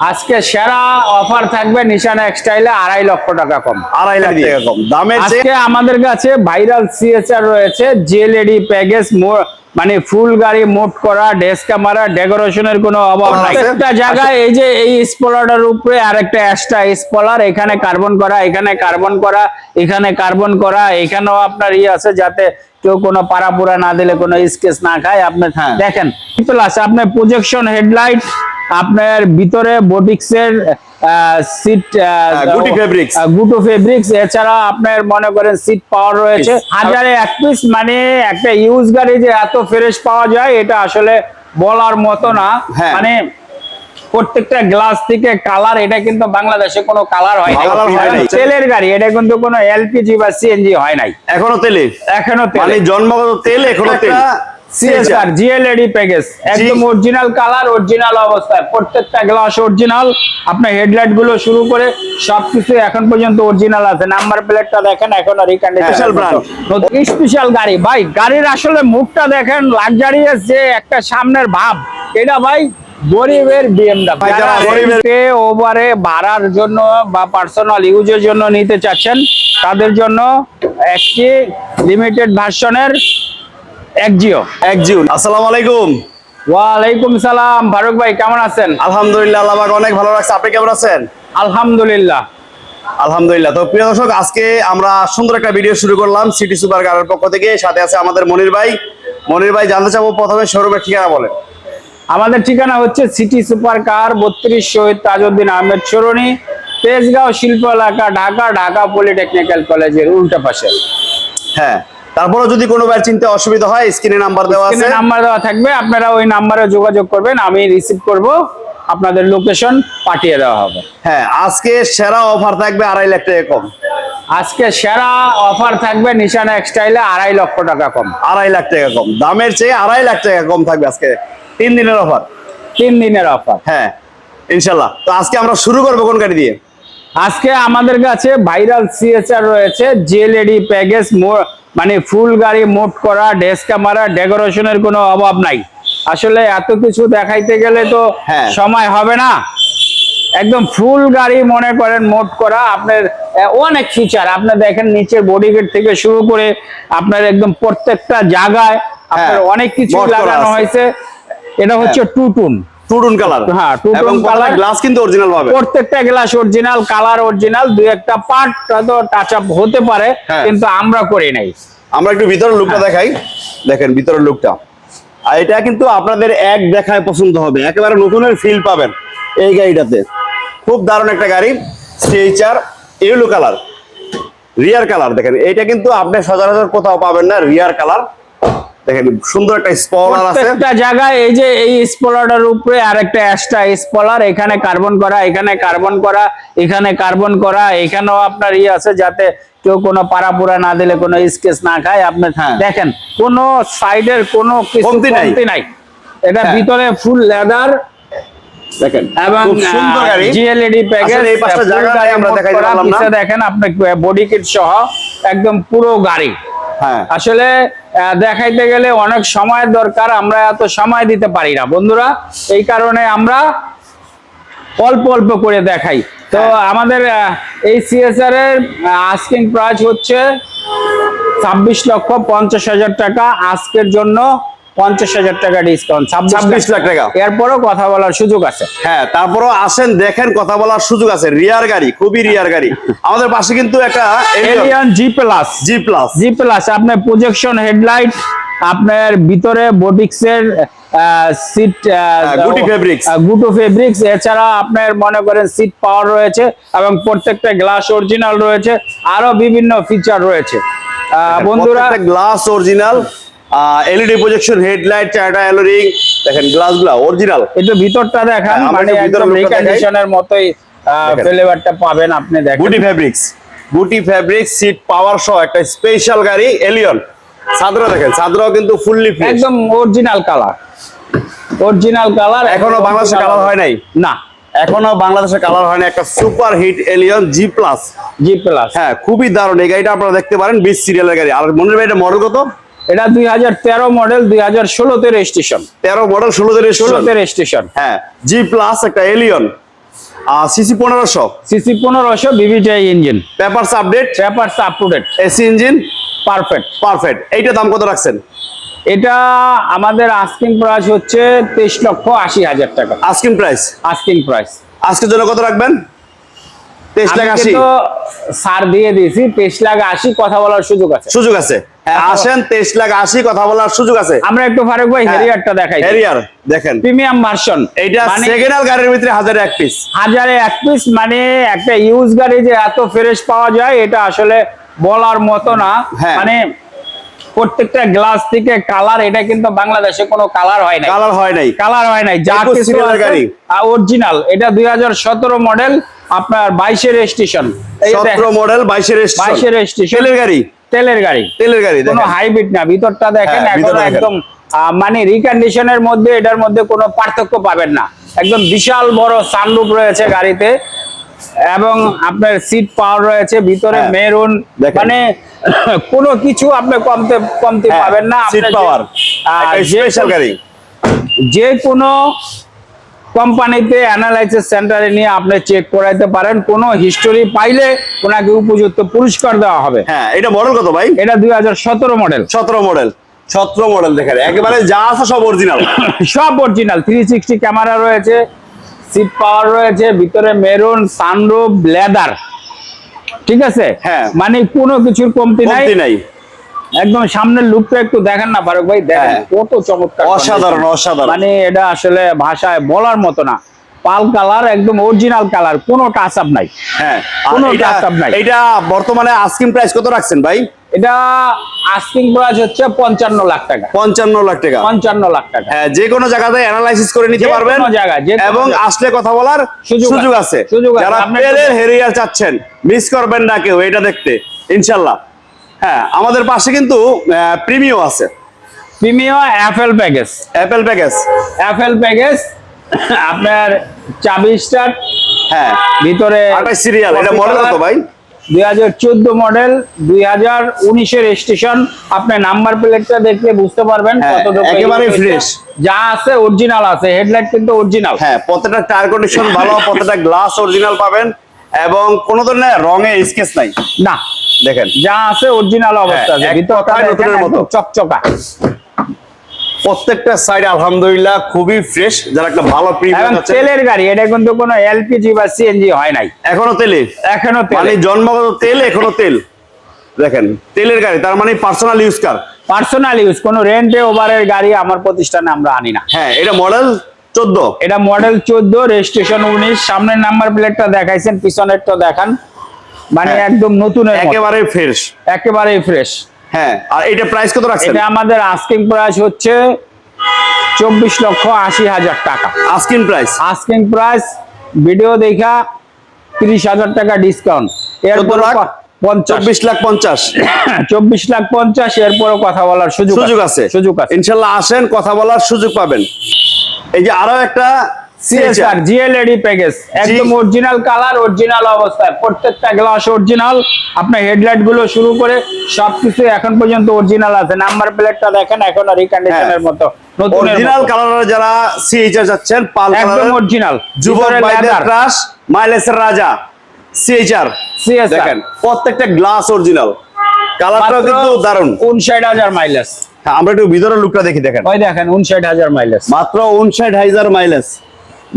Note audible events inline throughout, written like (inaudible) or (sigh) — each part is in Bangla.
আজকে সেরা অফার থাকবে নিশান এক্সটাইলে আড়াই লক্ষ টাকা কম। আড়াই লাখ টাকা কম। চেয়ে আজকে আমাদের কাছে ভাইরাল সিএসআর রয়েছে জেএলইডি প্যাকেজ মানে ফুল গাড়ি মোট করা ডেস্ক ক্যামেরা ডেকোরেশনের কোনো অভাব নাই। একটা জায়গায় এই যে এই স্পলারটার উপরে আরেকটা এক্সট্রা স্পলার এখানে কার্বন করা এখানে কার্বন করা এখানে কার্বন করা এখানেও আপনার ইয়ে আছে যাতে কেউ কোনো পাড়াপুরা না দিলে কোনো স্কেচ না খায়। আপনি হ্যাঁ। দেখেন প্লাস আপনার প্রজেকশন হেডলাইট আপনার ভিতরে বোটিক্সের সিট গুটি fabrics। গুটো ফেব্রিক্স এছাড়া আপনার মনে করেন সিট পাওয়ার রয়েছে। হাজারে এক পিস মানে একটা ইউজ গাড়ি যে এত ফ্রেশ পাওয়া যায় এটা আসলে বলার মতো না। হ্যাঁ। মানে প্রত্যেকটা গ্লাস থেকে কালার এটা কিন্তু বাংলাদেশে কোনো কালার হয় হয় নাই। তেলের গাড়ি এটা কিন্তু কোনো এলপিজি বা সিএনজি হয় নাই। এখনও তেলে? এখনও মানে তেলে জন্মগত তেল এখনও তেল? সিএসআর জিএলইডি প্যাকেজ একদম অরিজিনাল কালার অরিজিনাল অবস্থায়। প্রত্যেকটা গ্লাস অরিজিনাল আপনার হেডলাইটগুলো শুরু করে সবকিছু এখন পর্যন্ত অরিজিনাল আছে। নাম্বার প্লেটটা দেখেন এখন আর। স্পেশাল গাড়ি। ভাই গাড়ির আসলে মুখটা দেখেন লাক্সারিয়াস যে একটা সামনের ভাব এটা ভাই গরিবের বিএমডাব্লিউ ওভারে ভাড়ার জন্য বা পার্সোনাল ইউজের জন্য নিতে চাচ্ছেন তাদের জন্য একটি লিমিটেড ভার্সনের একজিও এক জুন আসসালামু আলাইকুম। ওয়ালাইকুম সালাম। ফারুক ভাই কেমন আছেন? আলহামদুলিল্লাহ আল্লাহ অনেক ভালো রাখছে। আপনি কেমন আছেন? আলহামদুলিল্লাহ। আলহামদুলিল্লাহ। তো প্রিয় দর্শক আজকে আমরা সুন্দর একটা ভিডিও শুরু করলাম সিটি সুপার কারের পক্ষ থেকে। সাথে আছে আমাদের মনির ভাই। মনির ভাই জানতে চাবো প্রথমে শোরুমের ঠিকানা বলেন। আমাদের ঠিকানা হচ্ছে সিটি সুপার কার বত্রিশ শহীদ তাজউদ্দিন আহমেদ সরণি তেজগাঁও শিল্প এলাকা ঢাকা ঢাকা পলিটেকনিক্যাল কলেজের উল্টা পাশে। হ্যাঁ। তারপরে যদি কোনো বার চিনতে অসুবিধা হয় স্ক্রিনে নাম্বার দেওয়া আছে। নাম্বার দেওয়া থাকবে আপনারা ওই নাম্বারে যোগাযোগ করবেন আমি রিসিভ করব আপনাদের লোকেশন পাঠিয়ে দেওয়া হবে। হ্যাঁ আজকে সেরা অফার থাকবে আড়াই লাখ টাকা কম। আজকে সেরা অফার থাকবে নিশান এক্সটাইলে আড়াই লক্ষ টাকা কম। আড়াই লাখ টাকা কম। দামের চেয়ে আড়াই লাখ টাকা কম থাকবে আজকে। তিন দিনের অফার তিন দিনের অফার হ্যাঁ ইনশাল্লাহ। তো আজকে আমরা শুরু করব কোন গাড়ি দিয়ে? আজকে আমাদের কাছে ভাইরাল সিএসআর রয়েছে জেএলইডি প্যাকেজ মানে ফুল গাড়ি মোট করা ডেস্ক ক্যামেরা ডেকোরেশনের কোনো অভাব নাই। আসলে এত কিছু দেখাইতে গেলে তো হ্যাঁ। সময় হবে না। একদম ফুল গাড়ি মনে করেন মোট করা আপনার অনেক ফিচার আপনি দেখেন নিচের বডি গেট থেকে শুরু করে আপনার একদম প্রত্যেকটা জায়গায় আপনার হ্যাঁ, অনেক কিছু লাগানো হয়েছে। এটা হচ্ছে টু টুন টুডুন কালার। হ্যাঁ, two-tone গ্লাস কিন্তু অরিজিনাল পাবে। প্রত্যেকটা গ্লাস অরিজিনাল কালার অরিজিনাল দুই একটা পার্ট হয়তো টাচ আপ হতে পারে হ্যাঁ। কিন্তু আমরা করি নাই। আমরা একটু ভিতরের হ্যাঁ। লুকটা দেখাই। দেখেন ভিতরের লুকটা আর এটা কিন্তু আপনাদের এক দেখায় পছন্দ হবে। একেবারে নতুনের ফিল পাবেন এই গাড়িটাতে। খুব দারুণ একটা গাড়ি। Stretcher yellow colour rear colour দেখেন। এটা কিন্তু আপনি সচরাচর কোথাও পাবেন না রিয়ার কালার দেখেন সুন্দর একটা স্পলার আছে প্রত্যেকটা জায়গায় এই যে এই স্পলারটার উপরে আরেকটা স্পলার এখানে কার্বন করা এখানে কার্বন করা এখানে কার্বন করা এখানেও আপনার ইয়ে আছে যাতে কেউ কোনো পাড়াপুরা না দিলে কোনো স্কেচ না খায় আপনি হ্যাঁ। দেখেন কোনো সাইডের কোনো কমতি নাই। এটা হ্যাঁ। ভিতরে ফুল লেদার দেখেন এবং সুন্দর গাড়ি জিএলইডি প্যাকেজ আসলে এই পাঁচটা জায়গা আমরা দেখাইতে পারলাম না। দেখেন আপনি বডি কিট সহ একদম পুরো গাড়ি হ্যাঁ আসলে দেখাইতে গেলে অনেক সময়ের দরকার আমরা এত সময় দিতে পারি না। বন্ধুরা এই কারণে আমরা অল্প অল্প করে দেখাই। তো হ্যাঁ। আমাদের এই সিএসআর এর আস্কিং প্রাইস হচ্ছে ছাব্বিশ লক্ষ পঞ্চাশ হাজার টাকা। আজকের জন্য পঞ্চাশ হাজার টাকা ডিসকাউন্ট 26 লাখ। টাকা। এরপরও কথা বলার সুযোগ আছে। হ্যাঁ তারপরও আসেন দেখেন কথা বলার সুযোগ আছে। রিয়ার গাড়ি খুবই রিয়ার গাড়ি। আমাদের পাশে কিন্তু একটা Allion G plus G plus G plus আপনার প্রজেকশন হেডলাইট আপনার ভিতরে বোটিক্সের সিট গুটি fabrics। গুটো ফেব্রিক্স এছাড়া আপনার মনে করেন সিট পাওয়ার রয়েছে এবং প্রত্যেকটা গ্লাস অরিজিনাল রয়েছে। আরও বিভিন্ন ফিচার রয়েছে। বন্ধুরা glass original LED projection headlight চারটা এলোরিং দেখেন গ্লাসগুলো অরিজিনাল একটু ভিতরটা দেখান হ্যাঁ, মানে একটু ভিতরের একদম। রিকন্ডিশনের মতোই ফ্লেভারটা পাবেন আপনি দেখেন। গুটি ফেব্রিক্স গুটি ফেব্রিক্স সিট পাওয়ার সহ একটা স্পেশাল গাড়ি এলিয়ন সাদরা দেখেন সাদরাও কিন্তু ফুললি একদম অরিজিনাল কালার অরিজিনাল কালার এখনও বাংলাদেশে কালার হয় নাই? না। এখনও বাংলাদেশে কালার হয় না একটা super hit Allion G plus G plus হ্যাঁ খুবই দারুণ এই গাড়িটা আপনারা দেখতে পারেন বিশ সিরিয়ালের গাড়ি। আর মনের ভাই এটা মডেল কত? এটা দুই হাজার তেরো মডেল দুই হাজার ষোলোতে রেজিস্ট্রেশন তেরো মডেল ষোলোতে ষোলোতে রেজিস্ট্রেশন হ্যাঁ জি প্লাস একটা এলিয়ন সিসি পনেরোশো। সিসি পনেরোশো VVTi engine papers update papers up to date AC engine perfect perfect এইটা দাম কত রাখছেন? এটা আমাদের আস্কিং প্রাইস হচ্ছে তেইশ লক্ষ আশি হাজার টাকা। আস্কিং প্রাইস আস্কিং প্রাইস আজকের জন্য কত রাখবেন? তেইশ লাখ আশি। সার দিয়ে দিয়েছি তেইশ লাখ আশি কথা বলার সুযোগ আছে। সুযোগ আছে। আসেন তেইশ লাখ আশি কথা বলার সুযোগ আছে। আমরা একটু ফারুক ভাই। হেরিয়ারটা দেখাই। হ্যারিয়ার দেখেন। প্রিমিয়াম ভার্সন এইটা মানে সেকেন্ড হ্যান্ড গাড়ির ভিতরে হাজারে এক পিস হাজারে এক পিস মানে একটা ইউজ গাড়ি যে এত ফ্রেশ পাওয়া যায় এটা আসলে বলার মতো না। হ্যাঁ। মানে প্রত্যেকটা গ্লাস থেকে কালার এটা কিন্তু বাংলাদেশে কোনো কালার হয় না কালার হয় নাই। কালার হয় নাই যা কিছু গাড়ি। অরিজিনাল এটা দুই হাজার সতেরো মডেল আপনার বাইশের রেজিস্ট্রেশন সতেরো মডেল বাইশের বাইশের রেজিস্ট্রেশন তেলের গাড়ি। তেলের গাড়ি। তেলের গাড়ি কোনো হাইব্রিড না ভিতরটা দেখেন হ্যাঁ, এখন একদম মানে রিকন্ডিশনের মধ্যে এটার মধ্যে কোনো পার্থক্য পাবেন না। একদম বিশাল বড় সানরুফ রয়েছে গাড়িতে এবং আপনার সিট পাওয়ার রয়েছে ভিতরে হ্যাঁ, মেরুন দেখেন। মানে (coughs) কোনো কিছু আপনি কমতে কমতে হ্যাঁ, পাবেন না। সিট পাওয়ার স্পেশাল গাড়ি। যে কোনো কোম্পানিতে অ্যানালাইসিস সেন্টারে নিয়ে আপনি চেক করাইতে পারেন। কোনো হিস্টোরি পাইলে ওনাকে উপযুক্ত পুরস্কার দেওয়া হবে। হ্যাঁ এটা মডেল কত ভাই? এটা দু হাজার সতেরো মডেল সতেরো মডেল সতেরো মডেল দেখেন। একেবারে যা আছে সব অরিজিনাল (coughs) সব অরিজিনাল থ্রি সিক্সটি ক্যামেরা রয়েছে সিট পাওয়ার রয়েছে ভিতরে মেরুন সানরুফ লেদার ঠিক আছে? হ্যাঁ। মানে কোনো কিছুর কমতি নাই। কমতি নাই। একদম সামনের লুকটা একটু দেখেন না ফারুক ভাই দেখেন হ্যাঁ। কত চমৎকার অসাধারণ, অসাধারণ। মানে এটা আসলে ভাষায় বলার মতো না। পাল কালার একদম অরিজিনাল কালার কোনো টাচ আপ নাই। হ্যাঁ কোনো touch নাই। এটা বর্তমানে আস্কিং প্রাইস কত রাখছেন ভাই? এটা আস্কিং প্রাইস হচ্ছে পঞ্চান্ন লাখ টাকা। পঞ্চান্ন লাখ টাকা। পঞ্চান্ন লাখ টাকা। হ্যাঁ যে কোনো জায়গাতে অ্যানালাইসিস করে নিতে পারবেন। এবং আসলে কথা বলার সুযোগ আছে। যারা পেলের হেরিয়ার চাচ্ছেন মিস করবেন না কেউ এটা দেখতে। ইনশাল্লাহ। হ্যাঁ আমাদের পাশে কিন্তু প্রিমিও আছে। Premium apple package apple package apple package আপনার চাবি স্টার হ্যাঁ। ভিতরে সিরিয়াল এটা মডেল কত ভাই? দুই হাজার চোদ্দ মডেল দুই হাজার উনিশের স্টেশন আপনার নাম্বার প্লেটটা দেখলে বুঝতে পারবেন হ্যাঁ, হয়েছে। fresh। যা আছে অরিজিনাল আছে হেডলাইট কিন্তু অরিজিনাল হ্যাঁ প্রত্যেকটা টায়ার কন্ডিশন ভালো প্রত্যেকটা গ্লাস অরিজিনাল পাবেন। এবং কোনো ধরনের রঙে স্কেচ নাই। না। দেখেন। যা আছে অরিজিনাল অবস্থা আছে হ্যাঁ, ভিতরটা নতুনের মতো। চকচকা। প্রত্যেকটা সাইড আলহামদুলিল্লাহ খুবই ফ্রেশ যারা একটা ভালো প্রিমিয়াম আছে তেলের গাড়ি এটা কিন্তু কোনো এলপিজি বা সিএনজি হয় নাই। এখনও তেলে? এখনও তেল। মানে জন্মগত তেল এখনও তেল। দেখেন তেলের গাড়ি তার মানে personal use car personal use কোনো রেন্টে ওভারের গাড়ি আমার প্রতিষ্ঠানে আমরা আনি না। হ্যাঁ এটা মডেল চোদ্দ? এটা মডেল চোদ্দ রেজিস্ট্রেশন উনিশ। সামনের নাম্বার প্লেটটা দেখাইছেন পিছনেরটা দেখান। মানে হ্যাঁ। একদম নতুন। একেবারে ফ্রেশ একেবারেই ফ্রেশ হ্যাঁ আর এটা প্রাইস কত রাখছেন? এটা আমাদের আস্কিং প্রাইস হচ্ছে চব্বিশ লক্ষ আশি হাজার টাকা। Asking price asking price video দেখা তিরিশ হাজার টাকা ডিসকাউন্ট এরপর চব্বিশ লাখ পঞ্চাশ। (coughs) চব্বিশ লাখ পঞ্চাশ এরপরও কথা বলার সুযোগ সুযোগ আছে। সুযোগ আছে। ইনশাল্লাহ আসেন কথা বলার সুযোগ পাবেন। এই যে আরও একটা সিএসআর জিএলএডি প্যাকেজ একদম অরিজিনাল কালার অরিজিনাল অবস্থায়। প্রত্যেকটা গ্লাস অরিজিনাল আপনার হেডলাইটগুলো শুরু করে সবকিছু এখন পর্যন্ত অরিজিনাল আছে। নাম্বার প্লেটটা দেখেন এখন রিকন্ডিশনের হ্যাঁ। মতো অরিজিনাল। কালার যারা সিএইচআর যাচ্ছেন পাল একদম অরিজিনাল যুবক বাইদের ক্রাশ মাইলেসের রাজা সিএইচআর দেখেন প্রত্যেকটা গ্লাস অরিজিনাল কালারটাও কিন্তু দারুণ। উনষাট হাজার মাইলেজ আমরা একটু ভিতরের লুকটা দেখি দেখেন। ওই দেখেন উনষাট হাজার মাইলেজ মাত্র উনষাট হাজার মাইলেজ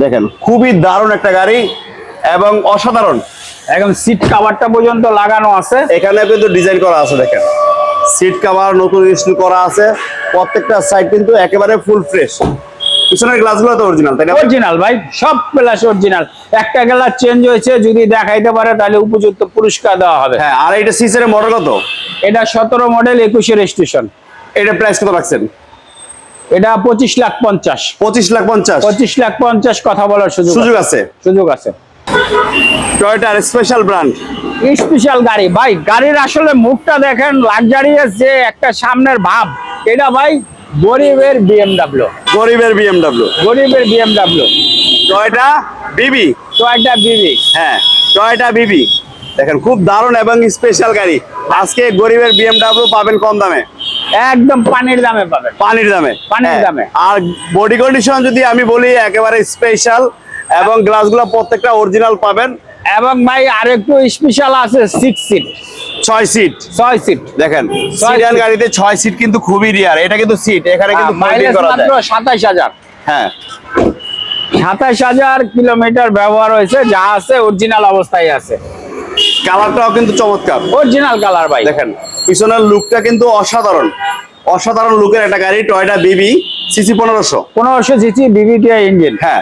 দেখেন খুবই দারুণ একটা গাড়ি এবং অসাধারণ। একদম সিট কাভারটা পর্যন্ত লাগানো আছে। এখানে কিন্তু ডিজাইন করা আছে দেখেন। সিট কভার নতুন ইনস্টল করা আছে। প্রত্যেকটা সাইড কিন্তু একেবারে ফুল ফ্রেশ পিছনের গ্লাসগুলো তো অরিজিনাল তাই না? অরিজিনাল ভাই সব প্লাস অরিজিনাল একটা গ্লাস চেঞ্জ হয়েছে যদি দেখাইতে পারে তাহলে উপযুক্ত পুরস্কার দেওয়া হবে। হ্যাঁ আর এটা সিসের মডেল কত? এটা সতেরো মডেল একুশে রেজিস্ট্রেশন এটা প্রাইস কত রাখছেন? এটা পঁচিশ লাখ পঞ্চাশ। পঁচিশ লাখ পঞ্চাশ। পঁচিশ লাখ পঞ্চাশ কথা বলার সুযোগ সুযোগ আছে। সুযোগ আছে। টয়োটার স্পেশাল ব্র্যান্ড স্পেশাল গাড়ি। ভাই গাড়ির আসলে মুখটা দেখেন লাক্সারিয়াস যে একটা সামনের ভাব এটা ভাই গরিবের বিএমডাব্লিউ গরিবের বিএমডাব্লিউ গরিবের বিএমডাব্লিউ টয়োটা বিবি একটা বিবি হ্যাঁ টয়োটা বিবি দেখেন খুব দারুণ এবং স্পেশাল গাড়ি। আজকে গরিবের বিএমডাব্লিউ পাবেন কম দামে। একদম পানির দামে পাবেন। পানির দামে। পানির হ্যাঁ। দামে। আর বডি কন্ডিশন যদি আমি বলি একেবারে স্পেশাল এবং গ্লাসগুলো প্রত্যেকটা অরিজিনাল পাবেন। এবং ভাই আরেকটু স্পেশাল আছে সিক্স সিট ছয় সিট ছয় সিট দেখেন সিডান গাড়িতে ছয় সিট কিন্তু খুবই রিয়ার এটা কিন্তু সিট এখানে কিন্তু মাইলেজ মাত্র যায়। সাতাইশ হাজার। হ্যাঁ। সাতাইশ হাজার কিলোমিটার ব্যবহার হয়েছে যা আছে অরিজিনাল অবস্থায় আছে। কালারটাও কিন্তু চমৎকার। অরিজিনাল কালার ভাই। দেখেন পিছনের লুকটা কিন্তু অসাধারণ। অসাধারণ লুকের একটা গাড়ি টয়টা বিবি সিসি পনেরোশো। পনেরোশো সিসি বিবিটিআই ইঞ্জিন হ্যাঁ।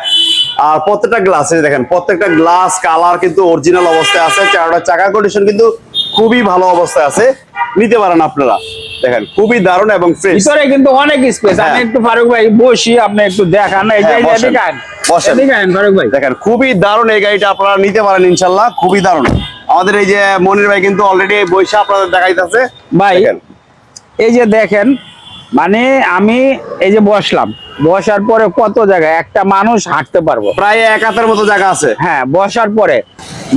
আর প্রত্যেকটা গ্লাস দেখেন প্রত্যেকটা গ্লাস কালার কিন্তু অরিজিনাল অবস্থায় আছে চারটা চাকা কন্ডিশন কিন্তু খুবই ভালো অবস্থায় আছে। নিতে পারেন আপনারা। দেখেন খুবই দারুণ এবং ফ্রেশ ভিতরে কিন্তু অনেক স্পেস আমি হ্যাঁ। একটু ফারুক ভাই বসি আপনি একটু দেখান। এই যে হ্যাঁ, এদিকে। বসেন। ফারুক ভাই। দেখেন খুবই দারুণ এই গাড়িটা আপনারা নিতে পারেন ইনশাল্লাহ। খুবই দারুণ। আমাদের এই যে মনির ভাই কিন্তু অলরেডি বৈশা আপনাদের দেখাইতেছে। ভাই এই যে দেখেন মানে আমি এই যে বসলাম বসার পরে কত জায়গায় একটা মানুষ হাঁটতে পারব। প্রায় এক হাতের মতো জায়গা আছে। হ্যাঁ বসার পরে।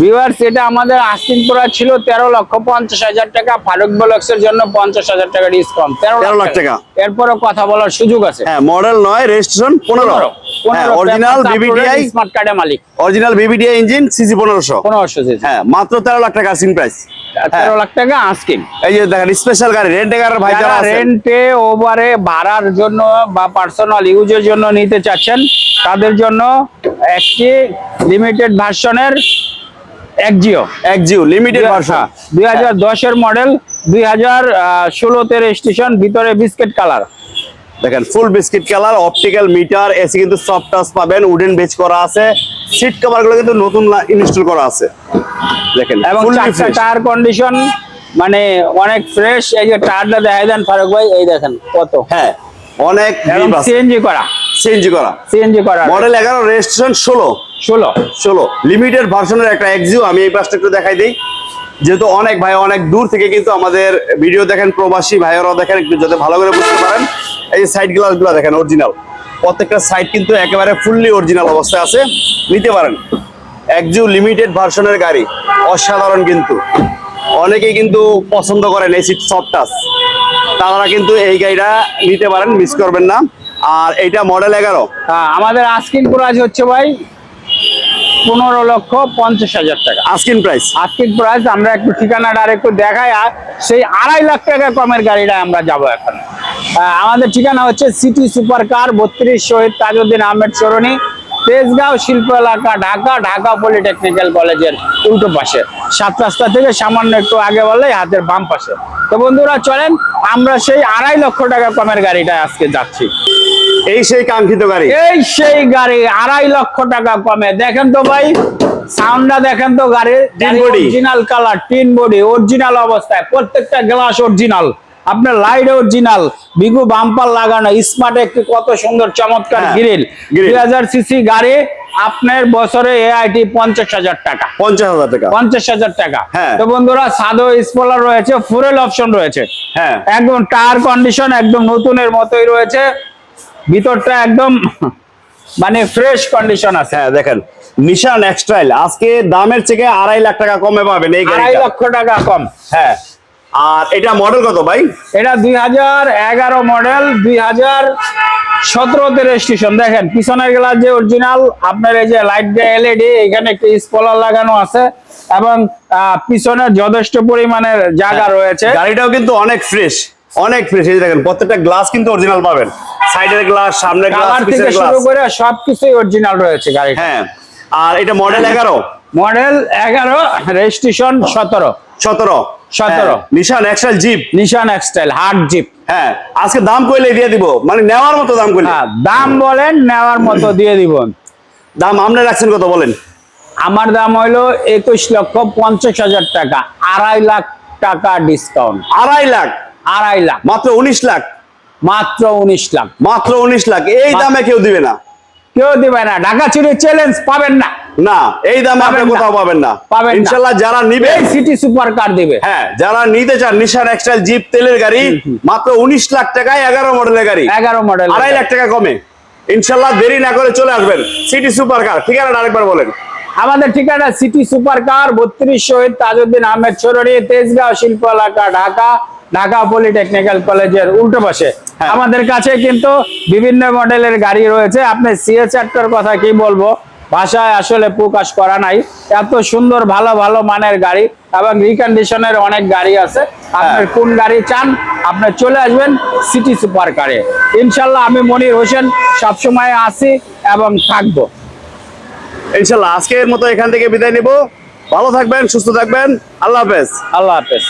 ভিউয়ার্স এটা আমাদের আস্তিন করা ছিল তেরো লক্ষ পঞ্চাশ হাজার টাকা ফারুক ব্লকস এর জন্য পঞ্চাশ হাজার টাকা ডিসকাউন্ট তেরো 13 লাখ টাকা। এরপরে কথা বলার সুযোগ আছে। হ্যাঁ মডেল নয় রেজিস্ট্রেশন পনেরো। অরিজিনাল বিবিডিআই স্মার্ট কার্ডের মালিক। অরিজিনাল বিবিডিআই ইঞ্জিন সিসি পনেরোশো। পনেরোশো হ্যাঁ মাত্র তেরো লাখ টাকা সিম প্রাইস তেরো লাখ টাকা আস্কিন এই যে দেখেন স্পেশাল গাড়ি রেন্ট গাড়ির ভাই যারা যারা রেন্টে ওভারে ভাড়ার জন্য বা পার্সোনাল ইউজের জন্য নিতে চাচ্ছেন তাদের জন্য একটি লিমিটেড ভার্সনের একজিও এক জিও। লিমিটেড ভার্সন দুই হাজার দশের মডেল দুই হাজার ষোলোতে রেজিস্ট্রেশন ভিতরে বিস্কিট কালার দেখেন full biscuit colour optical meter AC কিন্তু সফট টাচ পাবেন উডেন বেচ করা আছে সিট কভারগুলো কিন্তু নতুন ইনস্টল করা আছে। দেখেন এবং টায়ার কন্ডিশন মানে অনেক ফ্রেশ এই যে টায়ারটা দেখাই দেন ফারুক ভাই এই দেখেন কত। হ্যাঁ অনেক সিএনজি করা। সিএনজি করা। সিএনজি করা। মডেল এগারো রেজিস্ট্রেশন ষোলো। ষোলো। ষোলো। লিমিটেড ভার্সনের একটা এক্সিও আমি এই পাশটা একটু দেখাই দিই। যেহেতু অনেক ভাই অনেক দূর থেকে কিন্তু আমাদের ভিডিও দেখেন প্রবাসী ভাইয়েরাও দেখেন একটু যাতে ভালো করে বুঝতে পারেন। এই যে সাইড গ্লাসগুলো দেখেন অরিজিনাল প্রত্যেকটা সাইড কিন্তু একেবারে ফুললি অরিজিনাল অবস্থায় আছে। নিতে পারেন। একজু লিমিটেড ভার্সনের গাড়ি। অসাধারণ কিন্তু। অনেকেই কিন্তু পছন্দ করেন এই সিট সফট টাচ তারা কিন্তু এই গাড়িটা নিতে পারেন মিস করবেন না। আর এইটা মডেল এগারো। হ্যাঁ, আমাদের আস্কিন প্রাইস হচ্ছে ভাই পনেরো লক্ষ পঞ্চাশ হাজার টাকা। আস্কিন প্রাইস আস্কিন প্রাইস আমরা একটু ঠিকানাটা আর একটু দেখাই। আর সেই আড়াই লাখ টাকা কমের গাড়িটা আমরা যাব এখন। আমাদের ঠিকানা হচ্ছে সিটি সুপার কার বত্রিশ শহীদ তাজউদ্দিন আহমেদ সরণি তেজগাঁও শিল্প এলাকা ঢাকা ঢাকা পলিটেকনিক্যাল কলেজের উল্টো পাশে। সাত রাস্তা থেকে সামান্য একটু আগে বলে হাতের বাম পাশে। তো বন্ধুরা চলেন আমরা সেই আড়াই লক্ষ টাকা কমের গাড়িটা আজকে যাচ্ছি। এই সেই কাঙ্ক্ষিত গাড়ি। এই সেই গাড়ি আড়াই লক্ষ টাকা কমে। দেখেন তো ভাই সাউন্ডটা দেখেন তো গাড়ির body। Original colour tin body original অবস্থায়। প্রত্যেকটা গ্লাস অরিজিনাল আপনার লাইট অরিজিনাল বিগু বাম্পার লাগানো স্মার্ট একটি কত সুন্দর চমৎকার হ্যাঁ, গ্রিল দুই হাজার সিসি গাড়ি আপনার বছরে এআইটি পঞ্চাশ হাজার টাকা। পঞ্চাশ হাজার টাকা। পঞ্চাশ হাজার টাকা। হ্যাঁ। তো বন্ধুরা সাদো স্পলার রয়েছে ফুরেল অপশন রয়েছে। হ্যাঁ। একদম টায়ার কন্ডিশন একদম নতুনের মতোই রয়েছে। ভিতরটা একদম মানে ফ্রেশ কন্ডিশন আছে। হ্যাঁ দেখেন নিশান এক্সট্রাইল আজকে দামের থেকে আড়াই লাখ টাকা কমে পাবেন এই আড়াই লক্ষ টাকা কম। হ্যাঁ। আর এটা মডেল কত ভাই? এটা দুই হাজার এগারো মডেল দুই হাজার সতেরোতে রেজিস্ট্রেশন দেখেন পিছনের গ্লাস যে অরিজিনাল আপনার এই যে লাইট যে এলইডি এখানে একটি স্পলার লাগানো আছে এবং পিছনে যথেষ্ট পরিমাণের জায়গা রয়েছে। গাড়িটাও কিন্তু অনেক ফ্রেশ অনেক ফ্রেশ এই দেখেন প্রত্যেকটা গ্লাস কিন্তু অরিজিনাল পাবেন। সাইডের গ্লাস সামনের গ্লাস থেকে শুরু করে সবকিছুই অরিজিনাল রয়েছে গাড়ি হ্যাঁ আর এটা মডেল এগারো? মডেল এগারো রেজিস্ট্রেশন সতেরো। সতেরো। 17 Nissan Excel jeep Nissan X-Trail hard jeep হ্যাঁ আজকে দাম কইলে দিয়ে দিব। মানে নেওয়ার মতো দাম কইলে। হ্যাঁ দাম বলেন নেওয়ার মতো দিয়ে দিব। দাম আপনি রাখছেন কত বলেন? আমার দাম হইল একুশ লক্ষ পঞ্চাশ হাজার টাকা আড়াই লাখ টাকা ডিসকাউন্ট আড়াই লাখ? আড়াই লাখ। মাত্র উনিশ লাখ? মাত্র উনিশ লাখ। মাত্র উনিশ লাখ। এই দামে কেউ দিবে না। কেউ দিবে না। ঢাকা চুরি চ্যালেঞ্জ পাবেন না। না এই দামে আপনি কোথাও পাবেন না। পাবেন না। ইনশাল্লাহ যারা নিবে এই সিটি সুপার কার দিবে। হ্যাঁ যারা নিতে চান নিশান এক্সটাইল জিপ তেলের গাড়ি মাত্র উনিশ লাখ টাকায় এগারো মডেলের গাড়ি। এগারো মডেল আড়াই লাখ টাকা কমে। ইনশাল্লাহ দেরি না করে চলে আসবেন সিটি সুপার কার ঠিকানা আরেকবার বলেন। আমাদের ঠিকানা সিটি সুপার কার বত্রিশ শহীদ তাজউদ্দিন আহমেদ চৌরড়ি তেজগাঁও শিল্প এলাকা ঢাকা ঢাকা পলিটেকনিক্যাল কলেজের উল্টো পাশে। হ্যাঁ। আমাদের কাছে কিন্তু বিভিন্ন মডেলের গাড়ি রয়েছে। আপনি সিএ চারটার কথা কি বলব? ভাষায় আসলে প্রকাশ করা নাই। এত সুন্দর ভালো ভালো মানের গাড়ি এবং রিকন্ডিশনের অনেক গাড়ি আছে। আপনার কোন গাড়ি চান আপনি চলে আসবেন সিটি সুপার কারে ইনশাল্লাহ আমি মনির হোসেন সবসময় আসি এবং থাকব। ইনশাল্লাহ আজকের মতো এখান থেকে বিদায় নিব। ভালো থাকবেন সুস্থ থাকবেন। আল্লাহ হাফেজ। আল্লাহ হাফেজ।